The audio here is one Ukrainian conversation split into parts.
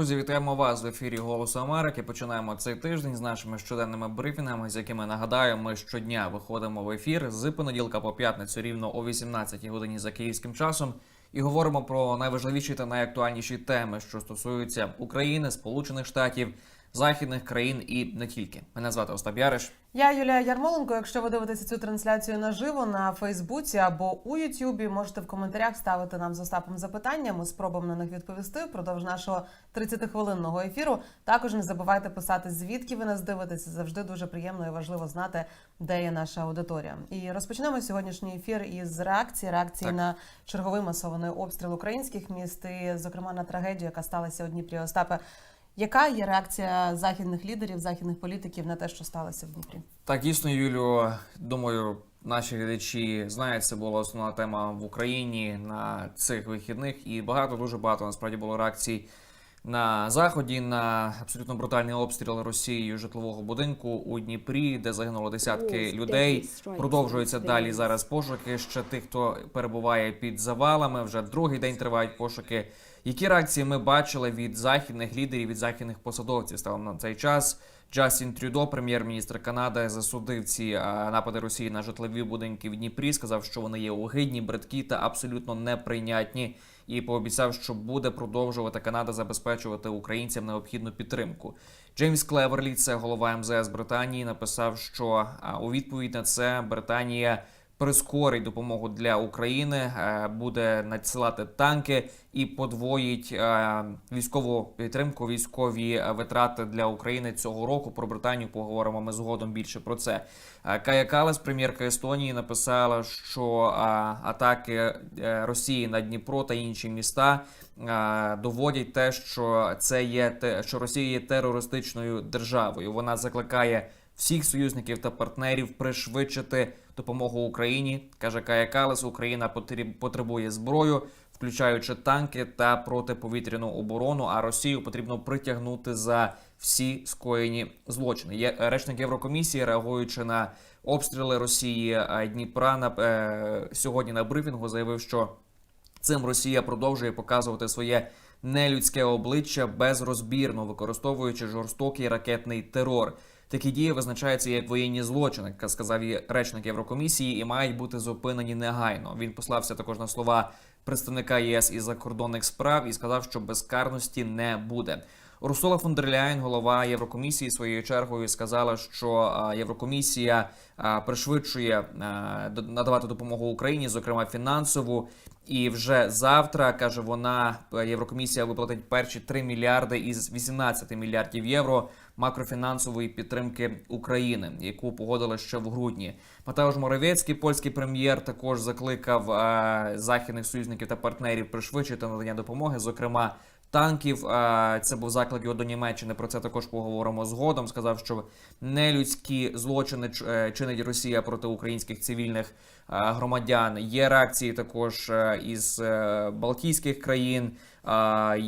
Друзі, вітаємо вас в ефірі Голосу Америки. Починаємо цей тиждень з нашими щоденними брифінгами, з якими нагадаю, ми щодня виходимо в ефір з понеділка по п'ятницю рівно о 18 годині за київським часом. І говоримо про найважливіші та найактуальніші теми, що стосуються України, Сполучених Штатів, західних країн і не тільки. Мене звати Остап Яриш. Я Юлія Ярмоленко. Якщо ви дивитеся цю трансляцію наживо на Фейсбуці або у Ютубі, можете в коментарях ставити нам з Остапом запитання. Ми спробуємо на них відповісти впродовж нашого 30-хвилинного ефіру. Також не забувайте писати, звідки ви нас дивитеся. Завжди дуже приємно і важливо знати, де є наша аудиторія. І розпочнемо сьогоднішній ефір із реакції реакції Так. на черговий масований обстріл українських міст, і, зокрема на трагедію, яка сталася у Дніпрі. Остапе, яка є реакція західних лідерів, західних політиків на те, що сталося в Дніпрі? Так, дійсно, Юлю, думаю, наші глядачі знають, це була основна тема в Україні на цих вихідних, і багато, дуже багато насправді було реакцій на заході на абсолютно брутальний обстріл Росією житлового будинку у Дніпрі, де загинуло десятки людей. Продовжуються далі зараз пошуки ще тих, хто перебуває під завалами. Вже другий день тривають пошуки. Які реакції ми бачили від західних лідерів, від західних посадовців станом на цей час? Джастін Трюдо, прем'єр-міністр Канади, засудив ці напади Росії на житлові будинки в Дніпрі. Сказав, що вони є огидні, бридкі та абсолютно неприйнятні. І пообіцяв, що буде продовжувати Канада забезпечувати українцям необхідну підтримку. Джеймс Клеверлі, це голова МЗС Британії, написав, що у відповідь на це Британія прискорить допомогу для України, е, буде надсилати танки і подвоїть е, військову підтримку, військові е, витрати для України цього року. Про Британію поговоримо ми згодом більше про це. Кая Калас, прем'єрка Естонії, написала, що атаки Росії на Дніпро та інші міста доводять те, що це є те, що Росія є терористичною державою. Вона закликає всіх союзників та партнерів пришвидшити допомогу Україні. каже Кая Калас, Україна потребує зброю, включаючи танки та протиповітряну оборону. А Росію потрібно притягнути за всі скоєні злочини. Є речник Єврокомісії, реагуючи на обстріли Росії е, Дніпра на е, сьогодні на брифінгу, заявив, що Цим Росія продовжує показувати своє нелюдське обличчя безрозбірно, використовуючи жорстокий ракетний терор. Такі дії визначаються як воєнні злочини, сказав речник Єврокомісії, і мають бути зупинені негайно. Він послався також на слова представника ЄС із закордонних справ і сказав, що безкарності не буде. Урсула фон дер Ляєн, голова Єврокомісії, своєю чергою сказала, що Єврокомісія пришвидшує надавати допомогу Україні, зокрема фінансову. І вже завтра каже вона, Єврокомісія виплатить перші 3 мільярди із 18 мільярдів євро макрофінансової підтримки України, яку погодили ще в грудні. Матеуш Моровецький, польський прем'єр, також закликав е, західних союзників та партнерів пришвидшити надання допомоги, зокрема. Танків це був заклик його до Німеччини. Про це також поговоримо згодом. Сказав, що нелюдські злочини е, чинить Росія проти українських цивільних громадян. Є реакції також е, із е, Балтійських країн,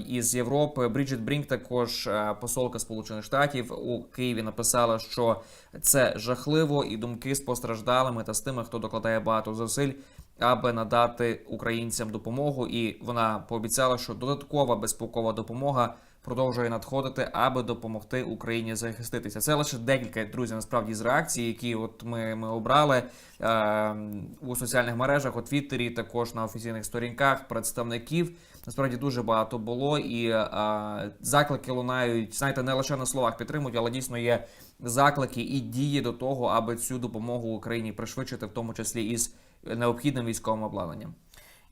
із Європи. Бріджит Брінк, також посолка Сполучених Штатів у Києві, написала, що це жахливо, і думки з постраждалими та з тими, хто докладає багато зусиль, аби надати українцям допомогу. І вона пообіцяла, що додаткова безпекова допомога. Продовжує надходити, аби допомогти Україні захиститися. Це лише декілька друзі, насправді з реакцій, які от ми, ми обрали е, у соціальних мережах, у Твіттері, також на офіційних сторінках представників. Насправді дуже багато було, і е, заклики лунають, знаєте, не лише на словах підтримують, але дійсно є заклики і дії до того, аби цю допомогу Україні пришвидшити, в тому числі із необхідним військовим обладнанням.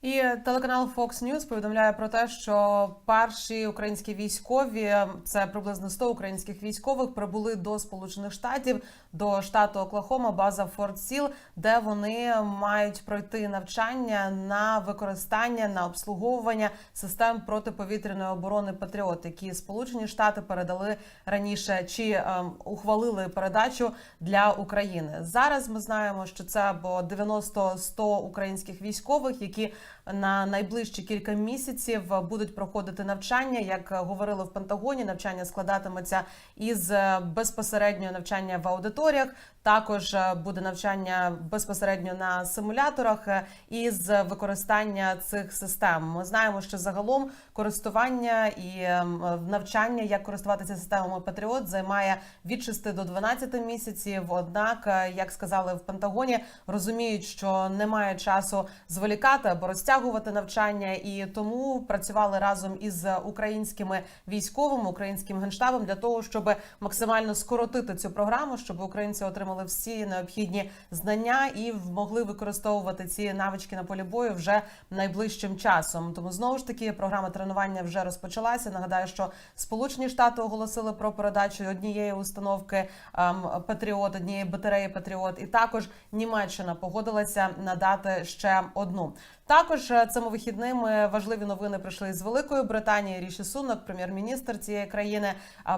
І телеканал Fox News повідомляє про те, що перші українські військові, це приблизно 100 українських військових, прибули до Сполучених Штатів, до штату Оклахома, база Форт Сіл, де вони мають пройти навчання на використання на обслуговування систем протиповітряної оборони Патріот, які Сполучені Штати передали раніше чи ем, ухвалили передачу для України. Зараз ми знаємо, що це або 90-100 українських військових, які на найближчі кілька місяців будуть проходити навчання. Як говорили в Пентагоні, навчання складатиметься із е, безпосереднього навчання в аудиторіях, Також е, буде навчання безпосередньо на симуляторах е, із використання цих систем. Ми знаємо, що загалом користування і ем, навчання, як користуватися системами Патріот, займає від 6 до 12 місяців. Однак, е, як сказали в Пентагоні, розуміють, що немає часу зволікати або розтягувати навчання, і тому працювали разом із українськими військовими, українським генштабом для того, щоб максимально скоротити цю програму, щоб українці отримали всі необхідні знання і могли використовувати ці навички на полі бою вже найближчим часом. Тому знову ж таки програма тренування вже розпочалася. Нагадаю, що Сполучені Штати оголосили про передачу однієї установки ем, Патріот, однієї батареї Патріот, і також Німеччина погодилася надати ще одну. Також е, цими вихідними важливі новини прийшли з Великої Британії. Ріші Сунок, прем'єр-міністр цієї країни,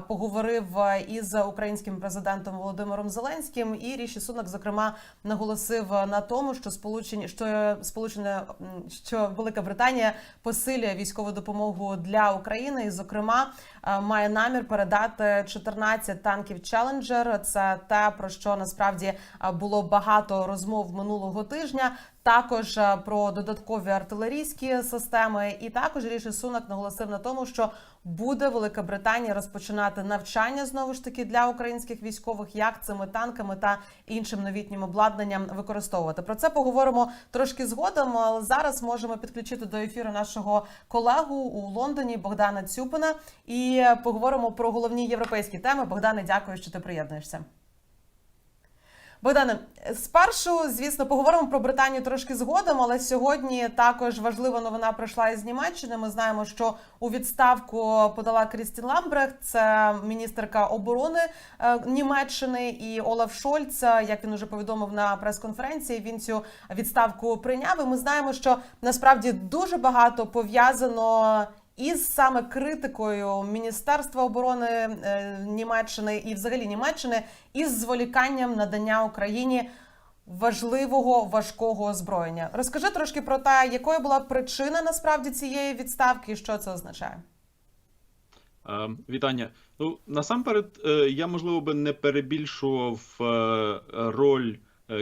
поговорив е, із українським президентом Володимиром Зеленським. І Ріші Сунок, зокрема, наголосив на тому, що сполучені що сполучене що Велика Британія посилює військову допомогу для України, і зокрема е, має намір передати 14 танків Челенджер. Це те про що насправді е, було багато розмов минулого тижня. Також е, про додаткові артилерійські системи, і також Ріші Сунак наголосив на тому, що буде Велика Британія розпочинати навчання знову ж таки для українських військових, як цими танками та іншим новітнім обладнанням використовувати. Про це поговоримо трошки згодом. Але зараз можемо підключити до ефіру нашого колегу у Лондоні Богдана Цюпина і поговоримо про головні європейські теми. Богдане, дякую, що ти приєднуєшся. Богдане, спершу, звісно, поговоримо про Британію трошки згодом, але сьогодні також важлива новина прийшла із Німеччини. Ми знаємо, що у відставку подала Крістін Ламбрехт, це міністерка оборони е, Німеччини, і Олаф Шольц, е, як він уже повідомив на прес-конференції, він цю відставку прийняв. І ми знаємо, що насправді дуже багато пов'язано із саме критикою Міністерства оборони е, Німеччини і взагалі Німеччини із зволіканням надання Україні важливого важкого озброєння. Розкажи трошки про те, якою була причина насправді цієї відставки, і що це означає. Е, Вітання. Ну насамперед, е, я можливо би не перебільшував роль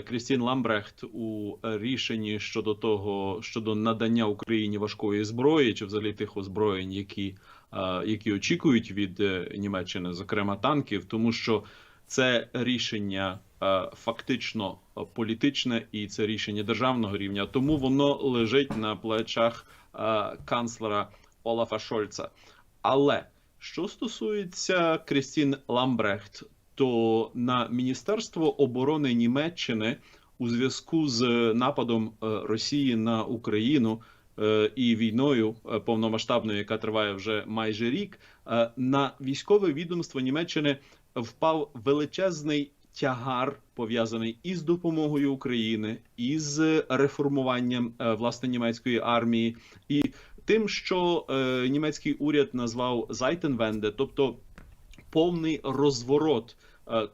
Крістін Ламбрехт у рішенні щодо того, щодо надання Україні важкої зброї, чи взагалі тих озброєнь, які, е, які очікують від е, Німеччини, зокрема танків, тому що це рішення е, фактично е, політичне і це рішення державного рівня, тому воно лежить на плечах е, канцлера Олафа Шольца. Але що стосується Крістін Ламбрехт, то на Міністерство оборони Німеччини у зв'язку з нападом е, Росії на Україну е, і війною е, повномасштабною, яка триває вже майже рік, на військове відомство Німеччини впав величезний тягар пов'язаний із допомогою України, із реформуванням власне німецької армії і тим, що німецький уряд назвав Зайтенвенде, тобто повний розворот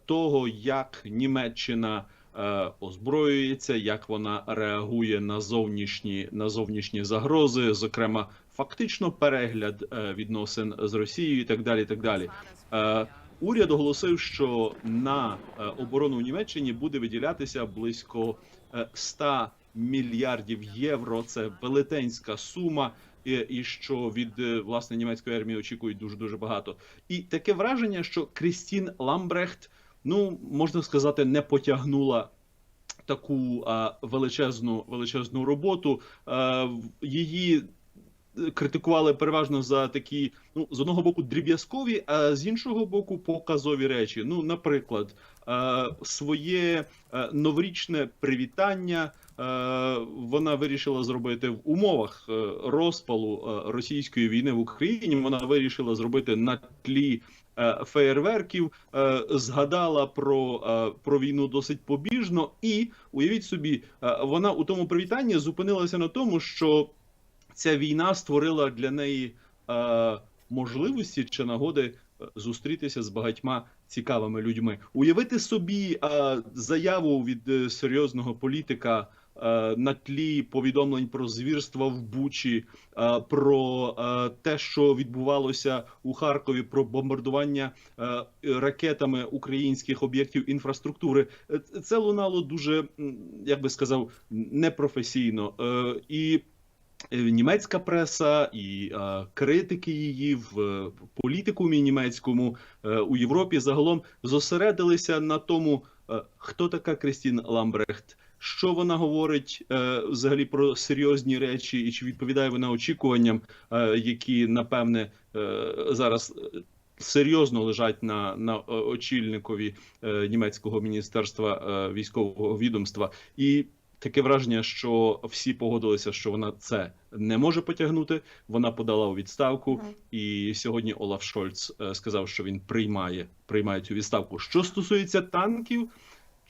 того, як Німеччина е, озброюється, як вона реагує на зовнішні на зовнішні загрози, зокрема, фактично перегляд е, відносин з Росією, і так далі. І так далі. Е, Уряд оголосив, що на е, оборону в Німеччині буде виділятися близько е, 100 мільярдів євро. Це велетенська сума, і, і що від е, власне німецької армії очікують дуже дуже багато. І таке враження, що Крістін Ламбрехт, ну можна сказати, не потягнула. Таку а, величезну величезну роботу а, її е, критикували переважно за такі, ну з одного боку, дріб'язкові, а з іншого боку, показові речі. Ну, наприклад, е, своє е, новорічне привітання е, вона вирішила зробити в умовах е, розпалу е, російської війни в Україні. Вона вирішила зробити на тлі. е, Феєрверків е, згадала про, е, про війну досить побіжно, і уявіть собі, е, вона у тому привітанні зупинилася на тому, що ця війна створила для неї е, можливості чи нагоди е, зустрітися з багатьма цікавими людьми. Уявити собі е, заяву від е, серйозного політика е, на тлі повідомлень про звірства в Бучі, е, про е, те, що відбувалося у Харкові, про бомбардування е, ракетами українських об'єктів інфраструктури. Е, Це лунало дуже, як би сказав, непрофесійно. Е, І е, німецька преса, і е, критики її в е, політикумі німецькому е, у Європі загалом зосередилися на тому, е, хто така Крістін Ламбрехт. Що вона говорить е, взагалі про серйозні речі, і чи відповідає вона очікуванням, е, які напевне е, зараз серйозно лежать на, на очільникові е, німецького міністерства е, військового відомства, і таке враження, що всі погодилися, що вона це не може потягнути. Вона подала у відставку, і сьогодні Олаф Шольц сказав, що він приймає, приймає цю відставку. Що стосується танків,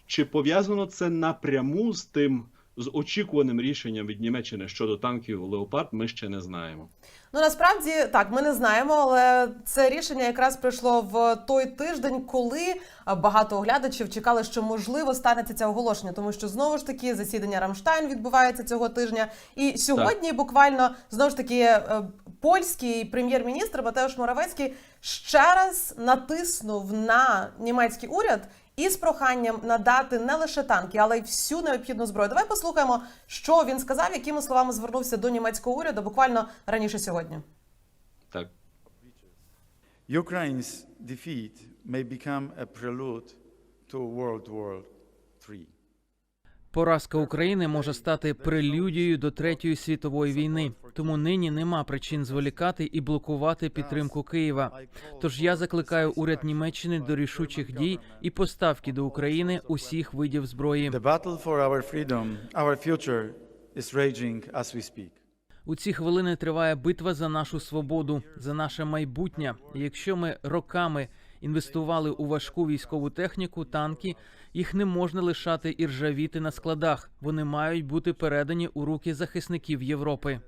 чи пов'язано це напряму з тим з очікуваним рішенням від Німеччини щодо танків Леопард, ми ще не знаємо. Ну насправді так, ми не знаємо, але це рішення якраз прийшло в той тиждень, коли багато оглядачів чекали, що можливо станеться це оголошення, тому що знову ж таки засідання Рамштайн відбувається цього тижня. І сьогодні буквально знову ж таки е, польський прем'єр-міністр Матеуш Моравецький ще раз натиснув на німецький уряд. Із проханням надати не лише танки, але й всю необхідну зброю. Давай послухаємо, що він сказав, якими словами звернувся до німецького уряду буквально раніше сьогодні. Так. Ukraine's defeat may become a prelude to World War III. Поразка України може стати прелюдією до третьої світової війни. Тому нині нема причин зволікати і блокувати підтримку Києва. Тож я закликаю уряд Німеччини до рішучих дій і поставки до України усіх видів зброї. У ці хвилини триває битва за нашу свободу, за наше майбутнє. І якщо ми роками інвестували у важку військову техніку, танки, їх не можна лишати і ржавіти на складах. Вони мають бути передані у руки захисників Європи.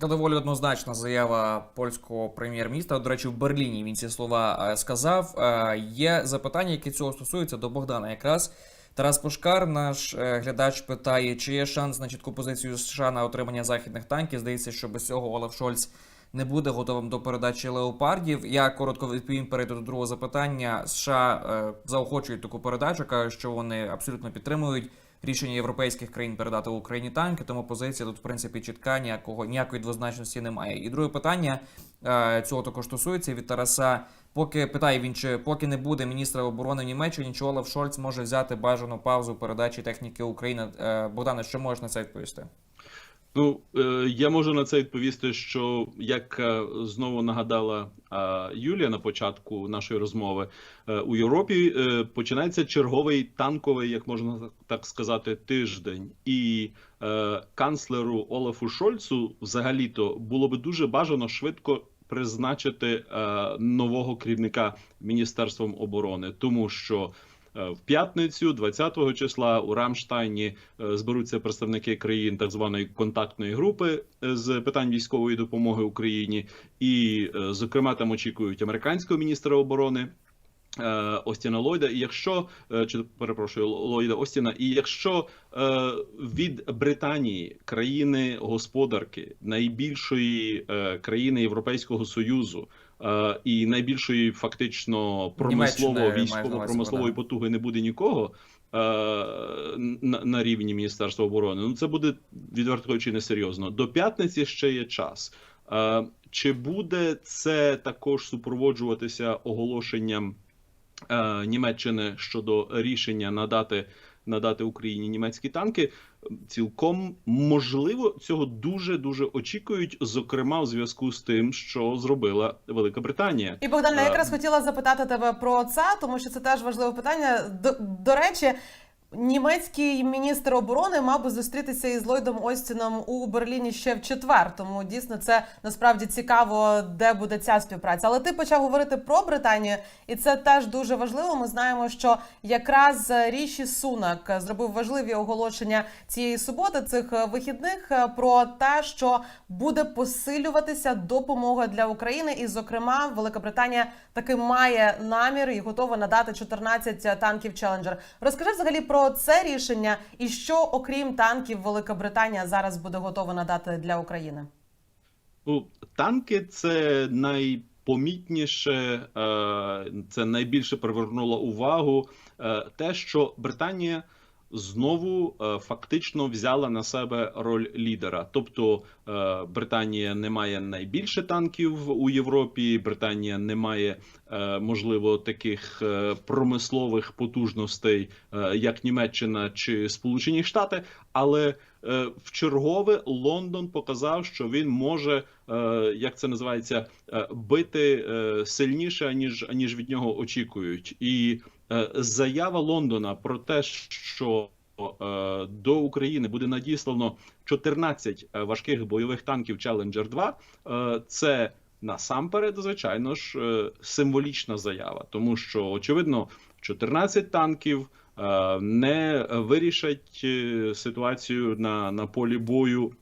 Це доволі однозначна заява польського прем'єр-міністра. До речі, в Берліні він ці слова е, сказав. Е, Є запитання, які цього стосуються до Богдана. Якраз Тарас Пушкар, наш е, глядач, питає, чи є шанс на чітку позицію США на отримання західних танків. Здається, що без цього Олаф Шольц не буде готовим до передачі леопардів. Я коротко відповім перейду до другого запитання. США е, заохочують таку передачу, кажуть, що вони абсолютно підтримують рішення європейських країн передати Україні танки, тому позиція тут, в принципі, чітка, ніякого ніякої двозначності немає. І друге питання е, цього також стосується від Тараса. Поки питає він, чи поки не буде міністра оборони в Німеччині, чи Олаф Шольц може взяти бажану паузу передачі техніки України. Е, Богдане, що можеш на це відповісти? Ну, е, я можу на це відповісти, що як е, знову нагадала е, Юлія на початку нашої розмови, у Європі починається черговий танковий, як можна так сказати, тиждень, і канцлеру Олафу Шольцу взагалі-то було би дуже бажано швидко призначити нового керівника міністерством оборони, тому що. Е, В п'ятницю, 20 числа, у Рамштайні е, зберуться представники країн так званої контактної групи е, з питань військової допомоги Україні, і, зокрема, там очікують американського міністра оборони. Остіна Ллойда, і якщо чи перепрошую Ллойда Остіна, і якщо від Британії, країни господарки, найбільшої країни Європейського союзу і найбільшої фактично промислово Німеччини, маєш на військово увазі, промислової потуги не буде нікого. е, На, на рівні Міністерства оборони, ну це буде відверто кажучи, несерйозно. До п'ятниці ще є час. Е, Чи буде це також супроводжуватися оголошенням е, Німеччини щодо рішення надати надати Україні німецькі танки? Цілком можливо, цього дуже дуже очікують, зокрема у зв'язку з тим, що зробила Велика Британія. І Богдан, я Е, якраз хотіла запитати тебе про це, тому що це теж важливе питання. До, до речі, німецький міністр оборони мав би зустрітися із Ллойдом Остіном у Берліні ще в четвер. Тому дійсно це насправді цікаво, де буде ця співпраця. Але ти почав говорити про Британію, і це теж дуже важливо. Ми знаємо, що якраз Ріші Сунак зробив важливі оголошення цієї суботи, цих вихідних про те, що буде посилюватися допомога для України, і, зокрема, Велика Британія таки має намір і готова надати 14 танків Челенджер. Розкажи взагалі про це рішення і що, окрім танків, Велика Британія зараз буде готова надати для України? Ну, танки це найпомітніше, е, це найбільше привернуло увагу. е, Те, що Британія знову е, фактично взяла на себе роль лідера. Тобто е, Британія не має найбільше танків у Європі. Британія не має е, можливо таких промислових потужностей, як Німеччина чи Сполучені Штати, але в чергове Лондон показав, що він може, як це називається, бити сильніше аніж аніж від нього очікують. І заява Лондона про те, що е, до України буде надіслано 14 е, важких бойових танків Challenger 2, е, це насамперед, звичайно ж, е, символічна заява, тому що очевидно 14 танків е, не вирішать е, ситуацію на, на полі бою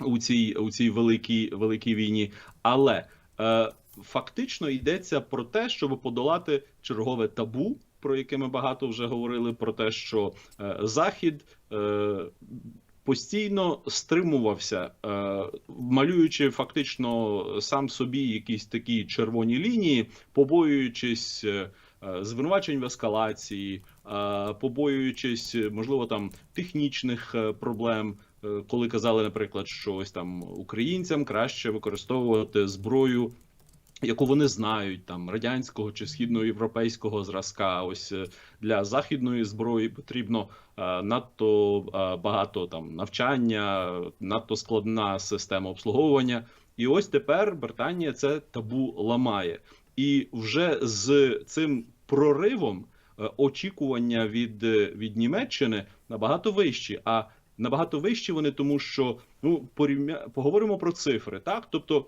у цій, у цій великій, великій війні. Але е, фактично йдеться про те, щоб подолати чергове табу, про яке ми багато вже говорили, про те, що е, Захід. Е, Постійно стримувався, е, малюючи фактично сам собі якісь такі червоні лінії, побоюючись звинувачень в ескалації, побоюючись, можливо, там технічних проблем, коли казали, наприклад, що ось там українцям краще використовувати зброю. Яку вони знають там радянського чи східноєвропейського зразка, ось е, для західної зброї потрібно е, надто е, багато там навчання, надто складна система обслуговування. І ось тепер Британія це табу ламає, і вже з цим проривом е, очікування від, е, від Німеччини набагато вищі. А набагато вищі вони, тому що ну порівня... поговоримо про цифри, так тобто.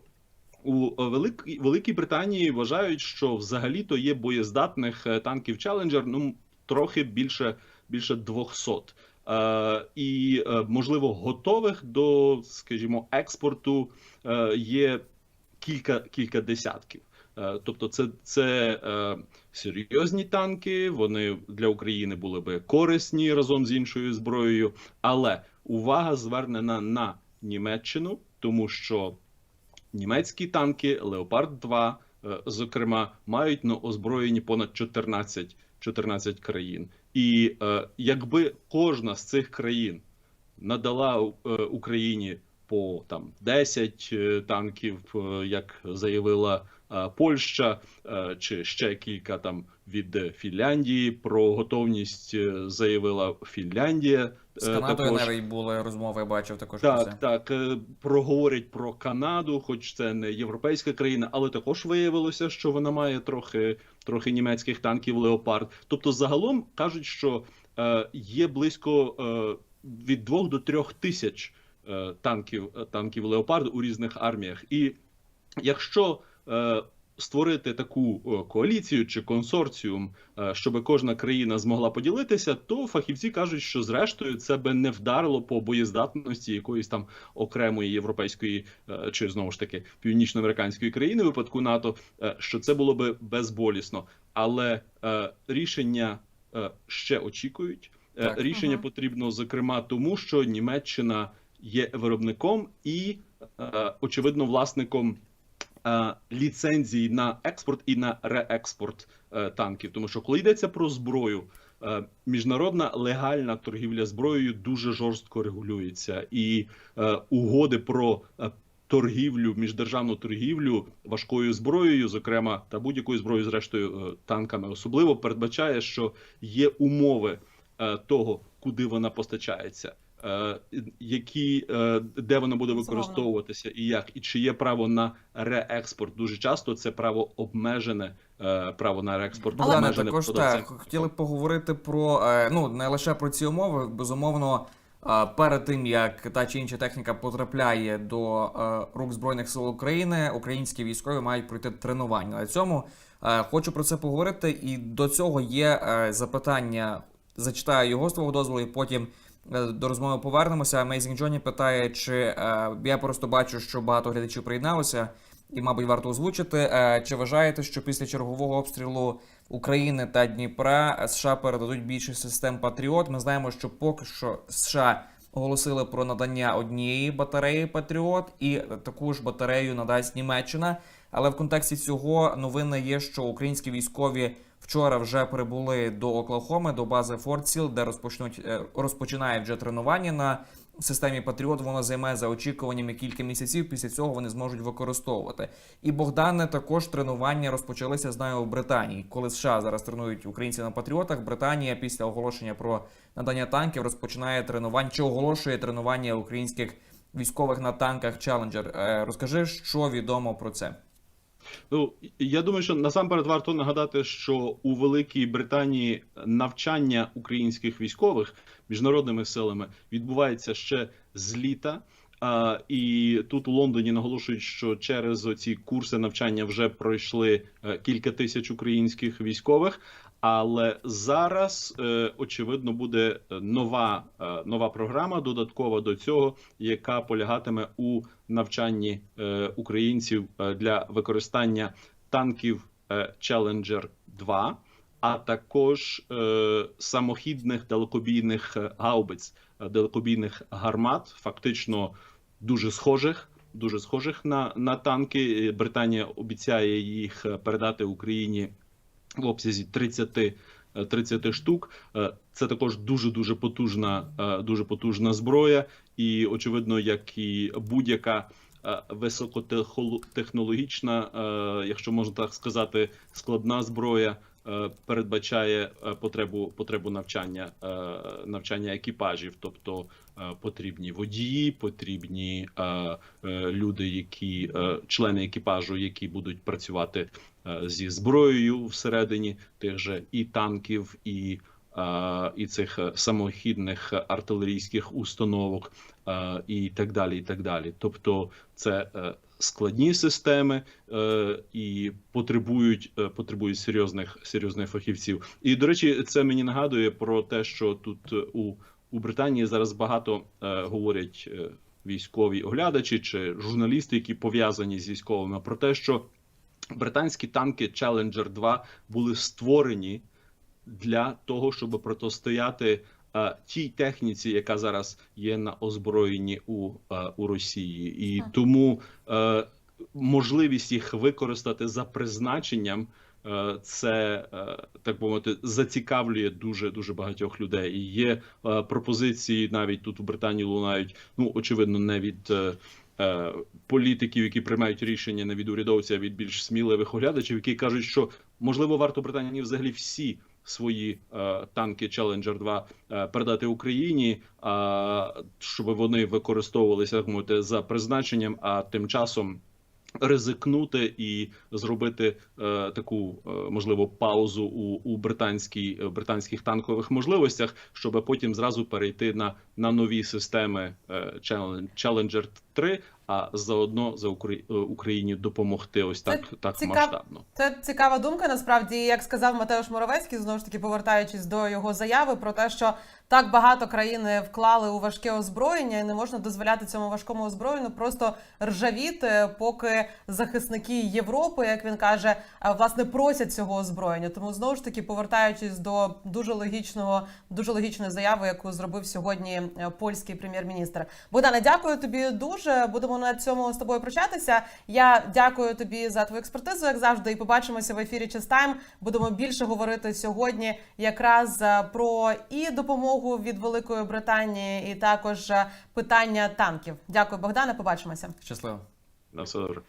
У е, Великій Великій Британії вважають, що взагалі-то є боєздатних е, танків Challenger, ну трохи більше більше 200. Е, і можливо готових до, скажімо, експорту є кілька кілька десятків. Тобто, це, це е, серйозні танки. Вони для України були би корисні разом з іншою зброєю, але увага звернена на Німеччину, тому що німецькі танки Леопард 2 е, зокрема, мають на озброєнні понад 14, 14 країн. І е, якби кожна з цих країн надала е, Україні по там 10 е, танків, як заявила Польща, чи ще кілька там від Фінляндії. Про готовність е, заявила Фінляндія. З е, Канадою також. навіть були розмови, я бачив також про це. Так, так. е, Проговорять про Канаду, хоч це не європейська країна, але також виявилося, що вона має трохи, трохи німецьких танків Леопард. Тобто, загалом кажуть, що е, є близько е, від двох до трьох тисяч танків, танків Леопард у різних арміях. І якщо е, створити таку е, коаліцію чи консорціум, е, щоб кожна країна змогла поділитися, то фахівці кажуть, що зрештою це би не вдарило по боєздатності якоїсь там окремої європейської е, чи знову ж таки північноамериканської країни, в випадку НАТО, що це було би безболісно. Але е, рішення е, ще очікують. Е, Так. Рішення Ага. потрібно зокрема тому, що Німеччина є виробником і, е, очевидно, власником е, ліцензій на експорт і на реекспорт е, танків. Тому що коли йдеться про зброю, е, міжнародна легальна торгівля зброєю дуже жорстко регулюється, і угоди про торгівлю, міждержавну торгівлю важкою зброєю, зокрема та будь-якою зброєю, зрештою танками, особливо передбачає, що є умови того, куди вона постачається. Е, Які е, де вона буде використовуватися і як, і чи є право на реекспорт? Дуже часто це право обмежене е, право на реекспорт. Але- обмежене також так хотіли поговорити про ну не лише про ці умови. Безумовно, перед тим як та чи інша техніка потрапляє до рук збройних сил України, українські військові мають пройти тренування. На цьому хочу про це поговорити. І до цього є запитання. Зачитаю його з твого дозволу, і потім до розмови повернемося. Amazing Johnny питає, чи е, я просто бачу, що багато глядачів приєдналося. і, мабуть, варто озвучити. Е, Чи вважаєте, що після чергового обстрілу України та Дніпра е, США передадуть більше систем Патріот? Ми знаємо, що поки що США оголосили про надання однієї батареї Патріот, і таку ж батарею надасть Німеччина. Але в контексті цього новина є, що українські військові вчора вже прибули до Оклахоми, до бази Форт Сіл, де розпочнуть е, розпочинають вже тренування на системі Патріот. Воно займе за очікуваннями кілька місяців. Після цього вони зможуть використовувати. І Богдане також тренування розпочалися знаю у Британії. Коли США зараз тренують українців на патріотах, Британія після оголошення про надання танків розпочинає тренування чи оголошує тренування українських військових на танках Challenger. Е, Розкажи, що відомо про це. Ну я думаю, що насамперед варто нагадати, що у Великій Британії навчання українських військових міжнародними силами відбувається ще з літа. А, і тут у Лондоні наголошують, що через ці курси навчання вже пройшли е, кілька тисяч українських військових. Але зараз е, очевидно буде нова, е, нова програма додаткова до цього, яка полягатиме у навчанні е, українців е, для використання танків е, Challenger 2, а також е, самохідних далекобійних е, гаубиць, е, далекобійних гармат, фактично дуже схожих. Дуже схожих на, на танки. Е, Британія обіцяє їх е, передати Україні в обсязі 30, е, 30 штук. Е, Це також дуже дуже потужна, е, дуже потужна зброя, і очевидно, як і будь-яка е, високотехнологічна, е, якщо можна так сказати, складна зброя. е, Передбачає е, потребу потребу навчання е, навчання екіпажів, тобто е, потрібні водії, потрібні е, е, люди, які е, члени екіпажу, які будуть працювати е, зі зброєю всередині тих же і танків, і, е, і цих е, самохідних артилерійських установок, е, і так далі. І так далі. Тобто, це е, складні системи е, і потребують, е, потребують серйозних серйозних фахівців. І до речі, це мені нагадує про те, що тут е, у, у Британії зараз багато е, говорять. е, Військові оглядачі чи журналісти, які пов'язані з військовими, про те, що британські танки Challenger 2 були створені для того, щоб протистояти е, тій техніці, яка зараз є на озброєнні у, е, у Росії, і тому е, можливість їх використати за призначенням. Це так би мовити зацікавлює дуже дуже багатьох людей. І є пропозиції навіть тут у Британії лунають. Ну очевидно, не від політиків, які приймають рішення не від урядовців, а від більш сміливих оглядачів, які кажуть, що можливо варто Британії взагалі всі свої е, танки Challenger 2 е, передати Україні, а щоб вони використовувалися так мовити за призначенням, а тим часом. Ризикнути і зробити е, таку е, можливо паузу у, у британській е, британських танкових можливостях, щоб потім зразу перейти на, на нові системи е, Challenger 3, а заодно за е, Україні допомогти ось Це так, так цікав- масштабно. Це цікава думка. Насправді, як сказав Матеуш Моровецький, знову ж таки повертаючись до його заяви про те, що так багато країни вклали у важке озброєння, і не можна дозволяти цьому важкому озброєнню просто ржавіти, поки захисники Європи, як він каже, власне просять цього озброєння. Тому знову ж таки, повертаючись до дуже логічного, дуже логічної заяви, яку зробив сьогодні е, польський прем'єр-міністр. Богдане, дякую тобі дуже. Будемо на цьому з тобою прощатися. Я дякую тобі за твою експертизу, як завжди, і побачимося в ефірі Чистайм. Будемо більше говорити сьогодні якраз е, про і допомогу від Великої Британії, і також е, питання танків. Дякую, Богдане. Побачимося. Щасливо. На все добре.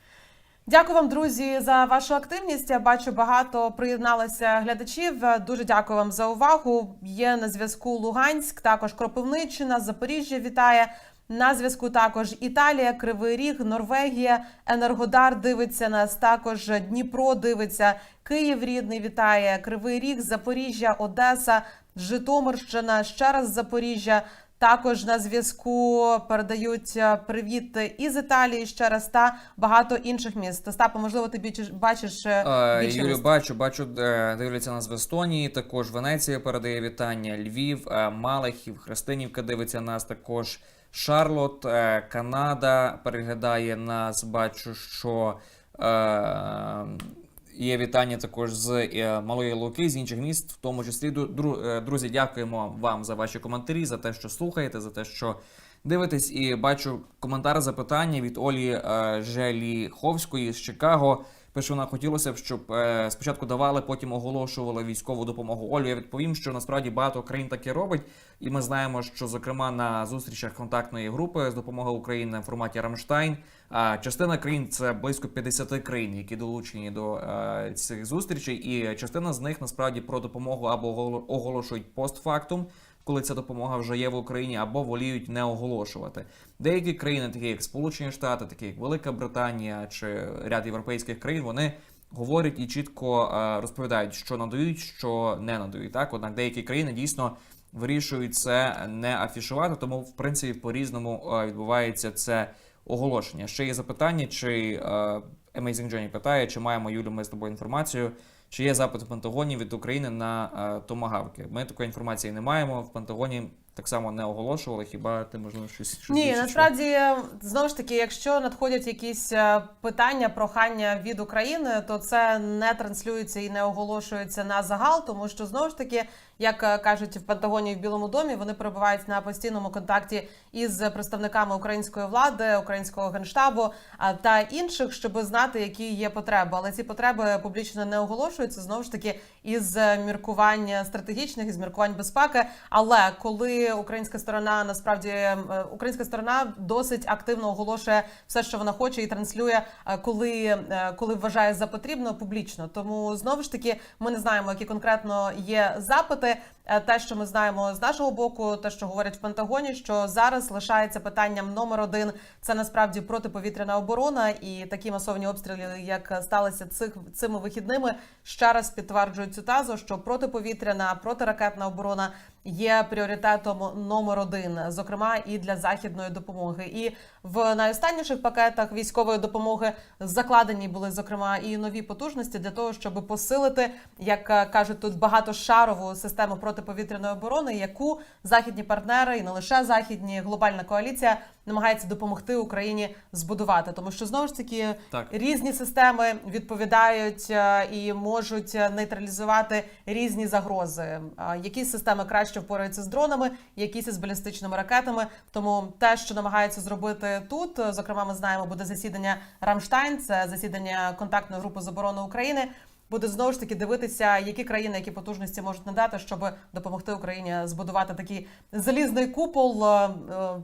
Дякую вам, друзі, за вашу активність. Я бачу, багато приєдналося глядачів. Дуже дякую вам за увагу. Є на зв'язку Луганськ, також Кропивниччина, Запоріжжя вітає. На зв'язку також Італія, Кривий Ріг, Норвегія, Енергодар дивиться нас. Також Дніпро дивиться, Київ рідний вітає, Кривий Ріг, Запоріжжя, Одеса, Житомирщина, ще раз Запоріжжя. Також на зв'язку передають е, привіт із Італії ще раз та багато інших міст. Остапа, можливо, ти бачиш, бачиш е, Е, більше Юлю, міст? бачу, бачу, дивляться нас в Естонії. Також Венеція передає вітання. Львів, Малахів, Христинівка дивиться нас. Також Шарлот, е, Канада переглядає нас. Бачу, що Е, Є вітання також з е, Малої Луки, з інших міст, в тому числі. Друзі, дякуємо вам за ваші коментарі, за те, що слухаєте, за те, що дивитесь. І бачу коментар запитання від Олі Желіховської з Чикаго. Пише, вона хотілося б, щоб е, спочатку давали, потім оголошували військову допомогу. Олю, я відповім, що насправді багато країн таке робить, і ми знаємо, що зокрема на зустрічах контактної групи з допомогою України в форматі Рамштайн. А частина країн це близько 50 країн, які долучені до е, цих зустрічей, і частина з них насправді про допомогу або оголо- оголошують постфактум, коли ця допомога вже є в Україні, або воліють не оголошувати. Деякі країни, такі як Сполучені Штати, такі як Велика Британія чи ряд європейських країн, вони говорять і чітко е, розповідають, що надають, що не надають. Так, однак деякі країни дійсно вирішують це не афішувати, тому в принципі по-різному е, відбувається це оголошення. Ще є запитання, чи е, Amazing Johnny питає, чи маємо Юлю ми з тобою інформацію, чи є запит в Пентагоні від України на е, томагавки. Ми такої інформації не маємо. В Пентагоні так само не оголошували. Хіба ти можливо щось, щось Ні, насправді знову ж таки, якщо надходять якісь е, питання, прохання від України, то це не транслюється і не оголошується на загал, тому що знову ж таки, як е, кажуть в Пентагоні в Білому домі, вони перебувають на постійному контакті із представниками української влади, українського генштабу та інших, щоб знати, які є потреби. Але ці потреби публічно не оголошуються знову ж таки із е, міркувань стратегічних, із міркувань безпеки. Але коли українська сторона насправді е, українська сторона досить активно оголошує все, що вона хоче, і транслює, коли, коли вважає за потрібно публічно. Тому знову ж таки ми не знаємо, які конкретно є запити. Е, Те, що ми знаємо з нашого боку, те, що говорять в Пентагоні, що зараз лишається питанням номер один. Це насправді протиповітряна оборона, і такі масовні обстріли, як сталися цих цими вихідними, ще раз підтверджують цю тазу, що протиповітряна, протиракетна оборона є пріоритетом номер один, зокрема і для західної допомоги. І в найостанніших пакетах військової допомоги закладені були зокрема і нові потужності для того, щоб посилити, як е, кажуть тут, багатошарову систему протиповітряної оборони, яку західні партнери і не лише західні глобальна коаліція намагається допомогти Україні збудувати, тому що знову ж таки Так. різні системи відповідають е, і можуть нейтралізувати різні загрози. А Якісь системи краще впораються з дронами, якісь із балістичними ракетами. Тому те, що намагаються зробити тут, зокрема, ми знаємо, буде засідання Рамштайн, це засідання контактної групи з оборони України. Буде знову ж таки дивитися, які країни, які потужності можуть надати, щоб допомогти Україні збудувати такий залізний купол, е,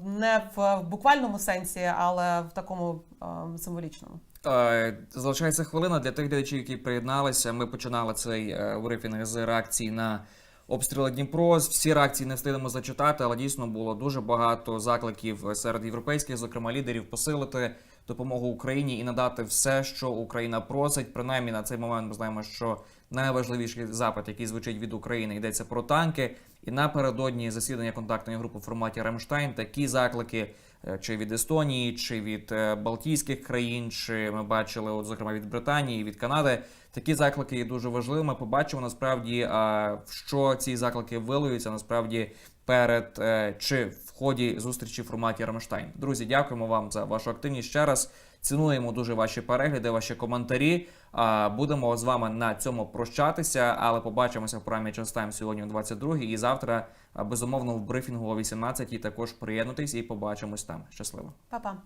не в буквальному сенсі, але в такому е, символічному. Е, Залишається хвилина для тих глядачів, які приєдналися. Ми починали цей брифінг з реакції на обстріли Дніпро. Всі реакції не встигнемо зачитати, але дійсно було дуже багато закликів серед європейських, зокрема лідерів, посилити допомогу Україні і надати все, що Україна просить. Принаймні на цей момент ми знаємо, що найважливіший запит, який звучить від України, йдеться про танки. І напередодні засідання контактної групи в форматі Рамштайн такі заклики чи від Естонії, чи від е, Балтійських країн, чи ми бачили, от зокрема від Британії, від Канади. Такі заклики є дуже важливими. Побачимо насправді, а, в що ці заклики вилуються насправді перед е, чи в ході зустрічі в форматі Рамштайн. Друзі, дякуємо вам за вашу активність ще раз. Цінуємо дуже ваші перегляди, ваші коментарі. А, Будемо з вами на цьому прощатися, але побачимося в програмі Час Тайм сьогодні о 22 і завтра а, безумовно в брифінгу о 18 Також приєднуйтесь і побачимось там. Щасливо. Па-па.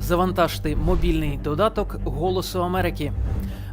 Завантажте мобільний додаток Голосу Америки.